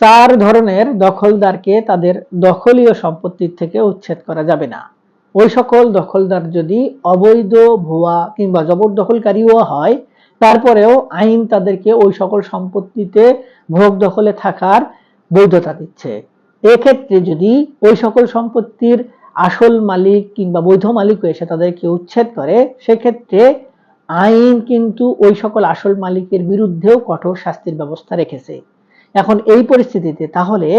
চার ধরনের দখলদারকে তাদের দখলীয় সম্পত্তির থেকে উচ্ছেদ করা যাবে না। ওই সকল দখলদার যদি অবৈধ, ভুয়া কিংবা জবরদখলকারীও হয়, তারপরেও আইন তাদেরকে ওই সকল সম্পত্তিতে ভোগ দখলে থাকার বৈধতা দিচ্ছে। এক্ষেত্রে যদি ওই সকল সম্পত্তির আসল মালিক কিংবা বৈধ মালিকও এসে তাদেরকে উচ্ছেদ করে, সেক্ষেত্রে আইন কিন্তু ওই সকল আসল মালিকের বিরুদ্ধেও কঠোর শাস্তির ব্যবস্থা রেখেছে। এখন এই পরিস্থিতিতে তাহলে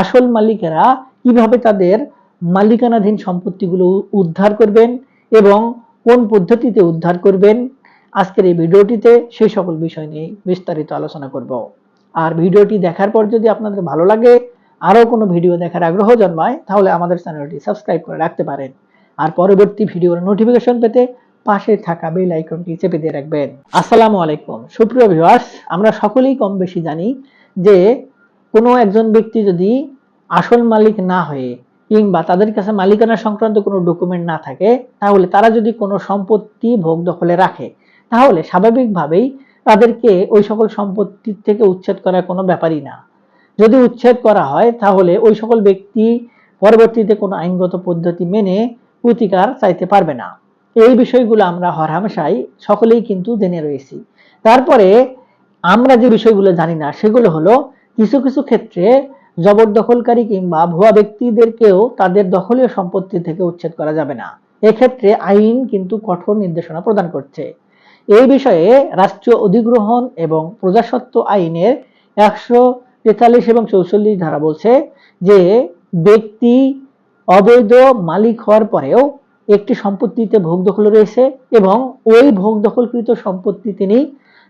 আসল মালিকেরা কীভাবে তাদের মালিকানাধীন সম্পত্তিগুলো উদ্ধার করবেন এবং কোন পদ্ধতিতে উদ্ধার করবেন? আজকের এই ভিডিওটিতে সেই সকল বিষয় নিয়ে বিস্তারিত আলোচনা করব। আর ভিডিওটি দেখার পর যদি আপনাদের ভালো লাগে, আরও কোনো ভিডিও দেখার আগ্রহ জন্মায়, তাহলে আমাদের চ্যানেলটি সাবস্ক্রাইব করে রাখতে পারেন। আর পরবর্তী ভিডিওর নোটিফিকেশন পেতে পাশে থাকা বেল আইকনটি চেপে দিয়ে রাখবেন। আসসালামু আলাইকুম। সুপ্রিয় ভিউয়ার্স, আমরা সকলেই কম বেশি জানি যে কোনো একজন ব্যক্তি যদি আসল মালিক না হয়ে কিংবা তাদের কাছে মালিকানা সংক্রান্ত কোনো ডকুমেন্ট না থাকে, তাহলে তারা যদি কোনো সম্পত্তি ভোগ দখলে রাখে, তাহলে স্বাভাবিকভাবেই তাদেরকে ওই সকল সম্পত্তি থেকে উচ্ছেদ করা কোনো ব্যাপারই না। যদি উচ্ছেদ করা হয়, তাহলে ওই সকল ব্যক্তি পরবর্তীতে কোনো আইনগত পদ্ধতি মেনে প্রতিকার চাইতে পারবে না। এই বিষয়গুলো আমরা হরহামেশাই সকলেই কিন্তু জেনে রয়েছি। তারপরে আমরা যে বিষয়গুলো জানি না, সেগুলো হলো কিছু কিছু ক্ষেত্রে জবরদখলকারী কিংবা ভুয়া ব্যক্তিদেরকেও তাদের দখলীয় সম্পত্তি থেকে উচ্ছেদ করা যাবে না। এক্ষেত্রে আইন কিন্তু কঠোর নির্দেশনা প্রদান করছে। এই বিষয়ে রাষ্ট্রীয় অধিগ্রহণ এবং প্রজাসত্ব আইনের একশো তেতাল্লিশ এবং চৌচল্লিশ ধারা বলছে যে ব্যক্তি অবৈধ মালিক হওয়ার পরেও একটি সম্পত্তিতে ভোগ দখল রয়েছে এবং ওই ভোগ দখলকৃত সম্পত্তি তিনি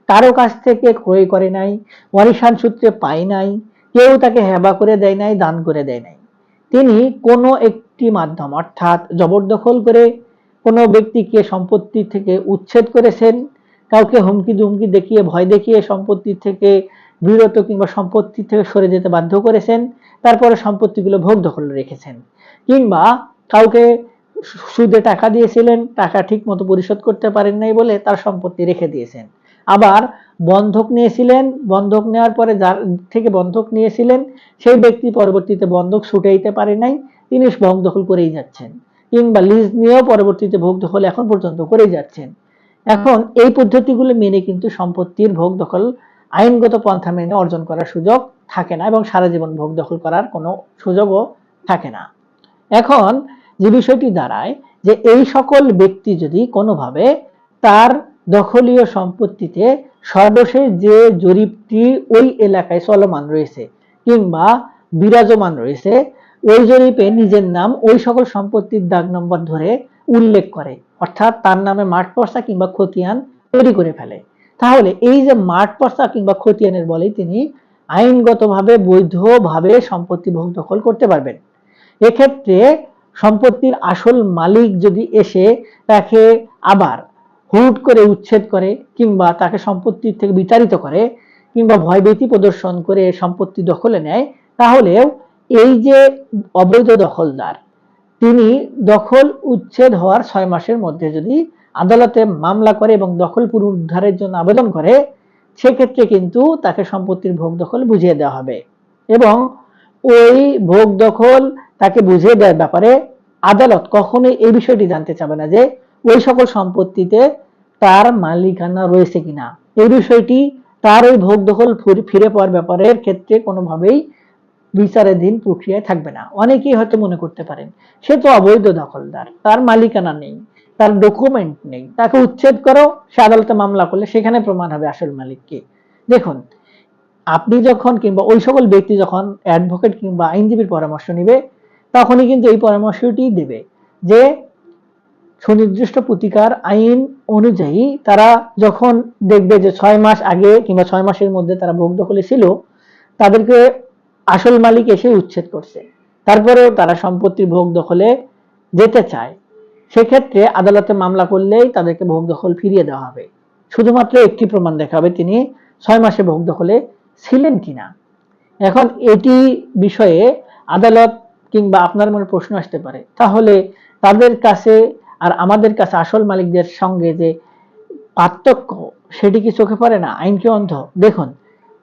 কারও কাছ থেকে ক্রয় করে নাই ওয়ারিশান সূত্রে পায় নাই, কেউ তাকে হেবা করে দেয় নাই, দান করে দেয় নাই। তিনি কোনো একটি মাধ্যম, অর্থাৎ জবরদখল করে কোনো ব্যক্তিকে সম্পত্তি থেকে উচ্ছেদ করেছেন, কাউকে হুমকি দুমকি দেখিয়ে, ভয় দেখিয়ে সম্পত্তি থেকে বিরত কিংবা সম্পত্তি থেকে সরে যেতে বাধ্য করেছেন, তারপরে সম্পত্তিগুলো ভোগ দখল রেখেছেন। কিংবা কাউকে সুদে টাকা দিয়েছিলেন, টাকা ঠিক মতো পরিশোধ করতে পারেন নাই বলে তার সম্পত্তি রেখে দিয়েছেন। আবার বন্ধক নিয়েছিলেন বন্ধক নেওয়ার পরে যার থেকে বন্ধক নিয়েছিলেন সেই ব্যক্তি পরবর্তীতে বন্ধক ছুটাইতে পারে নাই তিনি ভোগ দখল করেই যাচ্ছেন। কিংবা লিজ নিয়েও পরবর্তীতে ভোগ দখল এখন পর্যন্ত করেই যাচ্ছেন। এখন এই পদ্ধতিগুলো মেনে কিন্তু সম্পত্তির ভোগ দখল আইনগত পন্থা মেনে অর্জন করার সুযোগ থাকে না এবং সারা জীবন ভোগ দখল করার কোনো সুযোগও থাকে না। এখন যে বিষয়টি দাঁড়ায় যে এই সকল ব্যক্তি যদি কোনোভাবে তার দখলীয় সম্পত্তিতে সর্বশেষ যে জরিপটি ওই এলাকায় চলমান রয়েছে কিংবা বিরাজমান রয়েছে, ওই জরিপে নিজের নাম ওই সকল সম্পত্তির দাগ নম্বর ধরে উল্লেখ করে। অর্থাৎ তার নামে মাঠ পর্সা কিংবা খতিয়ান তৈরি করে ফেলে। তাহলে এই যে মাঠ পর্সা কিংবা খতিয়ানের বলেই তিনি আইনগতভাবে, বৈধভাবে সম্পত্তি ভোগ দখল করতে পারবেন। এক্ষেত্রে সম্পত্তির আসল মালিক যদি এসে তাকে আবার হুট করে উচ্ছেদ করে কিংবা তাকে সম্পত্তি থেকে বিতাড়িত করে কিংবা ভয়ভীতি প্রদর্শন করে সম্পত্তি দখলে নেয়, তাহলেও এই যে অবৈধ দখলদার, তিনি দখল উচ্ছেদ হওয়ার ছয় মাসের মধ্যে যদি আদালতে মামলা করে এবং দখল পুনরুদ্ধারের জন্য আবেদন করে, সেক্ষেত্রে কিন্তু তাকে সম্পত্তির ভোগ দখল বুঝিয়ে দেওয়া হবে এবং ওই ভোগ দখল তাকে বুঝিয়ে দেওয়ার ব্যাপারে আদালত কখনোই এই বিষয়টি জানতে চাবে না যে ওই সকল সম্পত্তিতে তার মালিকানা রয়েছে কিনা। এই বিষয়টি তার ওই ভোগ দখল ফিরে পাওয়ার ব্যাপারের ক্ষেত্রে কোনোভাবেই বিচারাধীন প্রক্রিয়ায় থাকবে না। অনেকেই হয়তো মনে করতে পারেন, সে তো অবৈধ দখলদার, তার মালিকানা নেই, তার ডকুমেন্ট নেই, তাকে উচ্ছেদ করো, সে আদালতে মামলা করলে সেখানে প্রমাণ হবে আসল মালিককে। দেখুন, আপনি যখন কিংবা ওই সকল ব্যক্তি যখন অ্যাডভোকেট কিংবা আইনজীবীর পরামর্শ নিবে, তখনই কিন্তু এই পরামর্শটি দেবে যে সুনির্দিষ্ট প্রতিকার আইন অনুযায়ী তারা যখন দেখবে যে ছয় মাস আগে কিংবা ছয় মাসের মধ্যে তারা ভোগ দখলে ছিল তাদেরকে আসল মালিক এসে উচ্ছেদ করছে। তারপরেও তারা সম্পত্তি ভোগ দখলে যেতে চায়। সেক্ষেত্রে আদালতে মামলা করলেই তাদেরকে ভোগ দখল ফিরিয়ে দেওয়া হবে। শুধুমাত্র একটি প্রমাণ দেখাবে তিনি ছয় মাসে ভোগ দখলে ছিলেন কিনা। এখন এটি বিষয়ে আদালত কিংবা আপনার মনে প্রশ্ন আসতে পারে, তাহলে তাদের কাছে আর আমাদের কাছে আসল মালিকদের সঙ্গে যে পার্থক্য, সেটি কি চোখে পড়ে না? আইন কি অন্ধ? দেখুন,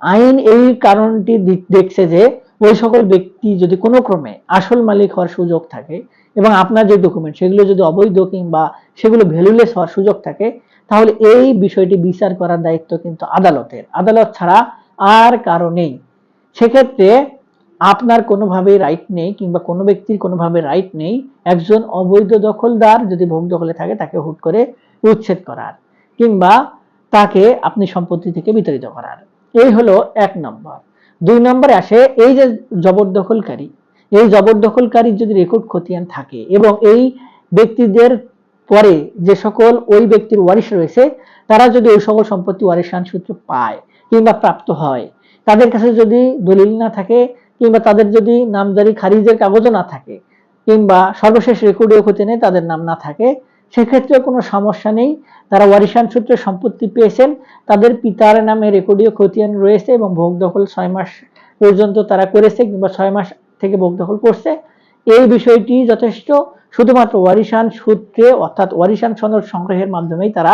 আইন এই কারণটি দেখছে যে ওই সকল ব্যক্তি যদি কোনো ক্রমে আসল মালিক হওয়ার সুযোগ থাকে এবং আপনার যে ডকুমেন্ট সেগুলো যদি অবৈধ কিংবা সেগুলো ভ্যালুলেস হওয়ার সুযোগ থাকে, তাহলে এই বিষয়টি বিচার করার দায়িত্ব কিন্তু আদালতের। আদালত ছাড়া আর কারও নেই। সেক্ষেত্রে আপনার কোনোভাবেই রাইট নেই কিংবা কোনো ব্যক্তির কোনোভাবে রাইট নেই, একজন অবৈধ দখলদার যদি ভোগ দখলে থাকে, তাকে হুট করে উচ্ছেদ করার কিংবা তাকে আপনি সম্পত্তি থেকে বিতাড়িত করার। এই হলো এক নম্বর। দুই নম্বরে আসে এই যে জবরদখলকারী, এই জবরদখলকারীর যদি রেকর্ড খতিয়ান থাকে এবং এই ব্যক্তিদের পরে যে সকল ওই ব্যক্তির ওয়ারিশ রয়েছে, তারা যদি ওই সকল সম্পত্তি ওয়ারিশান সূত্রে পায় কিংবা প্রাপ্ত হয়, তাদের কাছে যদি দলিল না থাকে কিংবা তাদের যদি নামজারি খারিজের কাগজও না থাকে, কিংবা সর্বশেষ রেকর্ডীয় খতিয়ানে তাদের নাম না থাকে সেক্ষেত্রে কোনো সমস্যা নেই। তারা ওয়ারিশান সূত্রে সম্পত্তি পেয়েছেন, তাদের পিতার নামে রেকর্ডীয় খতিয়ান রয়েছে এবং ভোগ দখল ছয় মাস পর্যন্ত তারা করেছে কিংবা ছয় মাস থেকে ভোগ দখল করছে। এই বিষয়টি যথেষ্ট। শুধুমাত্র ওয়ারিশান সূত্রে, অর্থাৎ ওয়ারিশান সনদ সংগ্রহের মাধ্যমেই তারা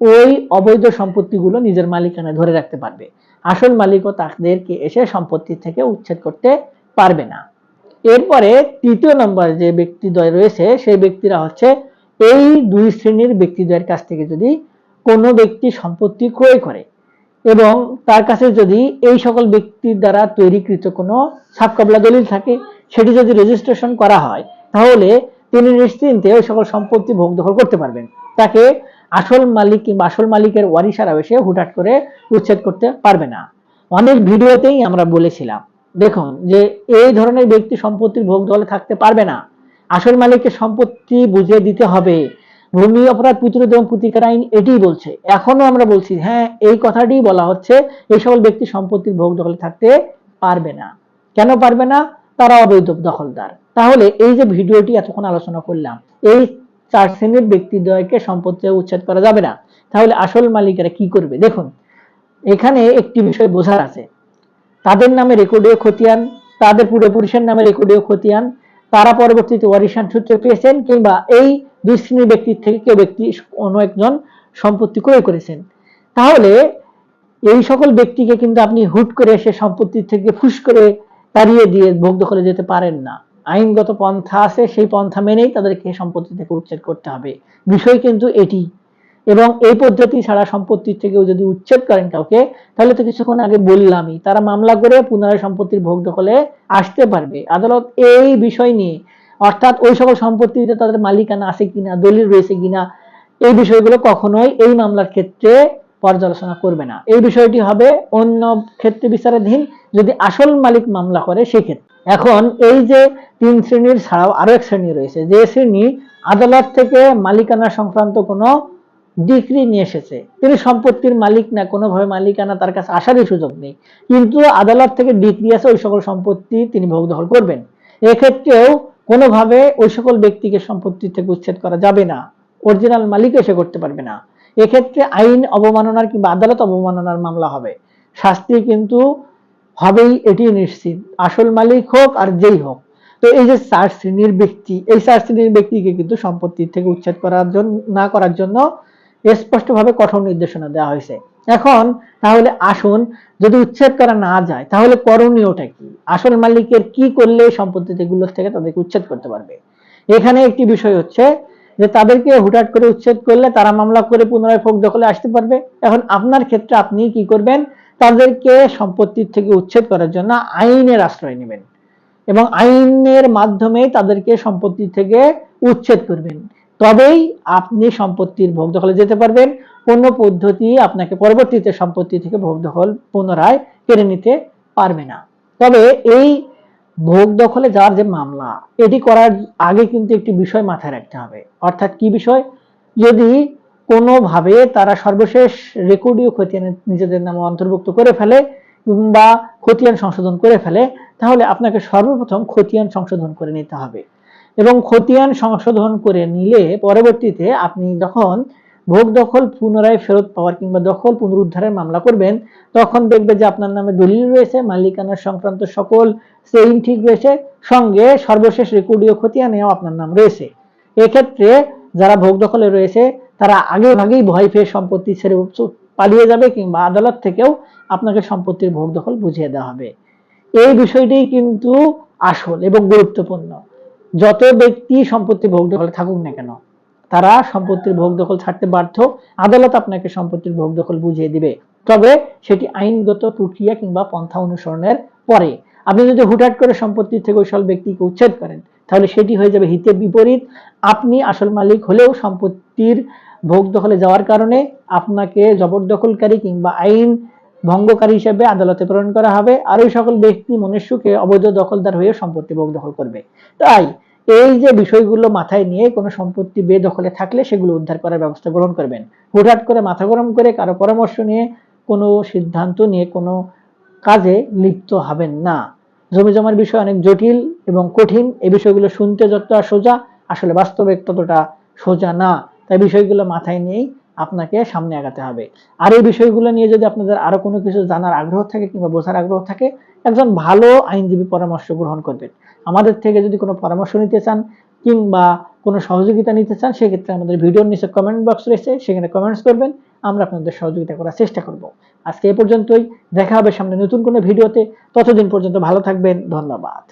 ওই অবৈধ সম্পত্তিগুলো নিজের মালিকানায় ধরে রাখতে পারবে। আসল মালিকও তাদেরকে এসে সম্পত্তি থেকে উচ্ছেদ করতে পারবে না। এরপরে তৃতীয় নম্বর যে ব্যক্তিদ্বয় রয়েছে, সেই ব্যক্তিরা হচ্ছে এই দুই শ্রেণির ব্যক্তিদ্বয়ের কাছ থেকে যদি কোনো ব্যক্তি সম্পত্তি ক্রয় করে এবং তার কাছে যদি এই সকল ব্যক্তির দ্বারা তৈরিকৃত কোনো সাবকাবলা দলিল থাকে, সেটি যদি রেজিস্ট্রেশন করা হয়, তাহলে তিনি নিশ্চিন্তে ওই সকল সম্পত্তি ভোগ দখল করতে পারবেন। তাকে আসল মালিক কিংবা আসল মালিকের ওয়ারিশারা এসে হুটহাট করে উচ্ছেদ করতে পারবে না। অনেক ভিডিওতেই আমরা বলেছিলাম, দেখুন যে এই ধরনের ব্যক্তি সম্পত্তির ভোগ দখলে থাকতে পারবে না। আসল মালিককে সম্পত্তি বুঝিয়ে দিতে হবে। ভূমি, অপরাধ প্রতিরোধ প্রতিকার আইন এটিই বলছে। এখনও আমরা বলছি হ্যাঁ এই কথাটি বলা হচ্ছে, এই সকল ব্যক্তি সম্পত্তির ভোগ দখলে থাকতে পারবে না। কেন পারবে না? তারা অবৈধ দখলদার। তাহলে এই যে ভিডিওটি এতক্ষণ আলোচনা করলাম, এই চার শ্রেণির ব্যক্তিদ্বয়কে সম্পত্তি উচ্ছেদ করা যাবে না। তাহলে আসল মালিকেরা কি করবে? দেখুন, এখানে একটি বিষয় বোঝার আছে। তাদের নামে রেকর্ডীয় খতিয়ান, তাদের পূর্বপুরুষের নামে রেকর্ডীয় খতিয়ান, তারা পরবর্তীতে ওয়ারিশান সূত্রে পেয়েছেন কিংবা এই দুই শ্রেণির ব্যক্তির থেকে কেউ ব্যক্তি, অন্য একজন সম্পত্তি ক্রয় করেছেন। তাহলে এই সকল ব্যক্তিকে কিন্তু আপনি হুট করে এসে সম্পত্তি থেকে ফুস করে তাড়িয়ে দিয়ে ভোগ দখলে যেতে পারেন না। আইনগত পন্থা আছে, সেই পন্থা মেনেই তাদেরকে সম্পত্তি থেকে উচ্ছেদ করতে হবে। বিষয় কিন্তু এটি। এবং এই পদ্ধতি ছাড়া সম্পত্তির থেকেও যদি উচ্ছেদ করেন কাউকে, তাহলে তো কিছুক্ষণ আগে বললামই, তারা মামলা করে পুনরায় সম্পত্তির ভোগ দখলে আসতে পারবে। আদালত এই বিষয় নিয়ে, অর্থাৎ ওই সকল সম্পত্তিতে তাদের মালিকানা আছে কিনা, দলিল রয়েছে কিনা, এই বিষয়গুলো কখনোই এই মামলার ক্ষেত্রে পর্যালোচনা করবে না। এই বিষয়টি হবে অন্য ক্ষেত্রে বিচারাধীন যদি আসল মালিক মামলা করে সেক্ষেত্রে। এখন এই যে তিন শ্রেণির ছাড়াও আরও এক শ্রেণি রয়েছে, যে শ্রেণি আদালত থেকে মালিকানা সংক্রান্ত কোনো ডিগ্রি নিয়ে এসেছে। তিনি সম্পত্তির মালিক না, কোনোভাবে মালিকানা তার কাছে আসারই সুযোগ নেই। কিন্তু আদালত থেকে ডিগ্রি আছে, ওই সকল সম্পত্তি তিনি ভোগ দখল করবেন। এক্ষেত্রেও কোনোভাবে ওই সকল ব্যক্তিকে সম্পত্তি থেকে উচ্ছেদ করা যাবে না। অরিজিনাল মালিক এসে করতে পারবে না। এক্ষেত্রে আইন অবমাননার কিংবা আদালত অবমাননার মামলা হবে। শাস্তি কিন্তু হবেই এটি নিশ্চিত। আসল মালিক হোক আর যেই হোক। তো এই যে চার শ্রেণির ব্যক্তি এই চার শ্রেণির ব্যক্তিকে কিন্তু সম্পত্তি থেকে উচ্ছেদ করার জন্য না করার জন্য স্পষ্টভাবে কঠোর নির্দেশনা দেওয়া হয়েছে। এখন তাহলে আসুন, যদি উচ্ছেদ করা না যায়, তাহলে করণীয়টা কি? আসল মালিকের কি করলে সম্পত্তি এগুলো থেকে তাদেরকে উচ্ছেদ করতে পারবে? এখানে একটি বিষয় হচ্ছে যে তাদেরকে হুটহাট করে উচ্ছেদ করলে তারা মামলা করে পুনরায় ফোক দখলে আসতে পারবে। এখন আপনার ক্ষেত্রে আপনি কি করবেন? তাদেরকে সম্পত্তির থেকে উচ্ছেদ করার জন্য আইনের আশ্রয় নেবেন এবং আইনের মাধ্যমে তাদেরকে সম্পত্তি থেকে উচ্ছেদ করবেন। তবেই আপনি সম্পত্তির ভোগ দখলে যেতে পারবেন। কোন পদ্ধতি আপনাকে পরবর্তীতে সম্পত্তি থেকে ভোগ দখল পুনরায় কেড়ে নিতে পারবে না। তবে এই ভোগ দখলে যাওয়ার যে মামলা, এটি করার আগে কিন্তু একটি বিষয় মাথায় রাখতে হবে। অর্থাৎ কি বিষয়? যদি কোনোভাবে তারা সর্বশেষ রেকর্ডীয় খতিয়ান নিজেদের নামে অন্তর্ভুক্ত করে ফেলে কিংবা খতিয়ান সংশোধন করে ফেলে, তাহলে আপনাকে সর্বপ্রথম খতিয়ান সংশোধন করে নিতে হবে। এবং খতিয়ান সংশোধন করে নিলে পরবর্তীতে আপনি যখন ভোগ দখল পুনরায় ফেরত পাওয়ার কিংবা দখল পুনরুদ্ধারের মামলা করবেন, তখন দেখবে যে আপনার নামে দলিল রয়েছে মালিকানার সংক্রান্ত সকল সেইন ঠিক রয়েছে, সঙ্গে সর্বশেষ রেকর্ডীয় খতিয়ানেও আপনার নাম রয়েছে। এক্ষেত্রে যারা ভোগ দখলে রয়েছে, তারা আগে ভাগেই ভয় পেয়ে সম্পত্তি ছেড়ে পালিয়ে যাবে কিংবা আদালত থেকেও আপনাকে সম্পত্তির ভোগ দখল বুঝিয়ে দেওয়া হবে। এই বিষয়টি কিন্তু আসল এবং গুরুত্বপূর্ণ। যত ব্যক্তি সম্পত্তি ভোগ দখলে থাকুক না কেন তারা সম্পত্তির ভোগ দখল ছাড়তে বাধ্য, আদালত আপনাকে সম্পত্তির ভোগ দখল বুঝিয়ে দিবে। তবে সেটি আইনগত প্রক্রিয়া কিংবা পন্থা অনুসরণের পরে। আপনি যদি হুটহাট করে সম্পত্তি থেকে ওই সব ব্যক্তিকে উচ্ছেদ করেন, তাহলে সেটি হয়ে যাবে হিতের বিপরীত। আপনি আসল মালিক হলেও সম্পত্তির ভোগ দখলে যাওয়ার কারণে আপনাকে জবরদখলকারী কিংবা আইন ভঙ্গকারী হিসেবে আদালতে প্রেরণ করা হবে। আর ওই সকল ব্যক্তি সুখে অবৈধ দখলদার হয়ে সম্পত্তি ভোগ দখল করবে। তাই এই যে বিষয়গুলো মাথায় নিয়ে কোনো সম্পত্তি বেদখলে থাকলে সেগুলো উদ্ধার করার ব্যবস্থা গ্রহণ করবেন। হুটহাট করে মাথা গরম করে কারও পরামর্শ নিয়ে কোনো সিদ্ধান্ত নিয়ে কোনো কাজে লিপ্ত হবেন না। জমি জমার বিষয় অনেক জটিল এবং কঠিন এই বিষয়গুলো শুনতে যতটা সোজা, আসলে বাস্তবে ততটা সোজা না। তাই বিষয়গুলো মাথায় নিয়েই আপনাকে সামনে আগাতে হবে। আর এই বিষয়গুলো নিয়ে যদি আপনাদের আরও কোনো কিছু জানার আগ্রহ থাকে কিংবা বোঝার আগ্রহ থাকে, একজন ভালো আইনজীবী পরামর্শ গ্রহণ করবেন। আমাদের থেকে যদি কোনো পরামর্শ নিতে চান কিংবা কোনো সহযোগিতা নিতে চান, সেক্ষেত্রে আমাদের ভিডিওর নিচে কমেন্ট বক্স রয়েছে, সেখানে কমেন্টস করবেন। আমরা আপনাদের সহযোগিতা করার চেষ্টা করব। আজকে এ পর্যন্তই। দেখা হবে সামনে নতুন কোনো ভিডিওতে। ততদিন পর্যন্ত ভালো থাকবেন। ধন্যবাদ।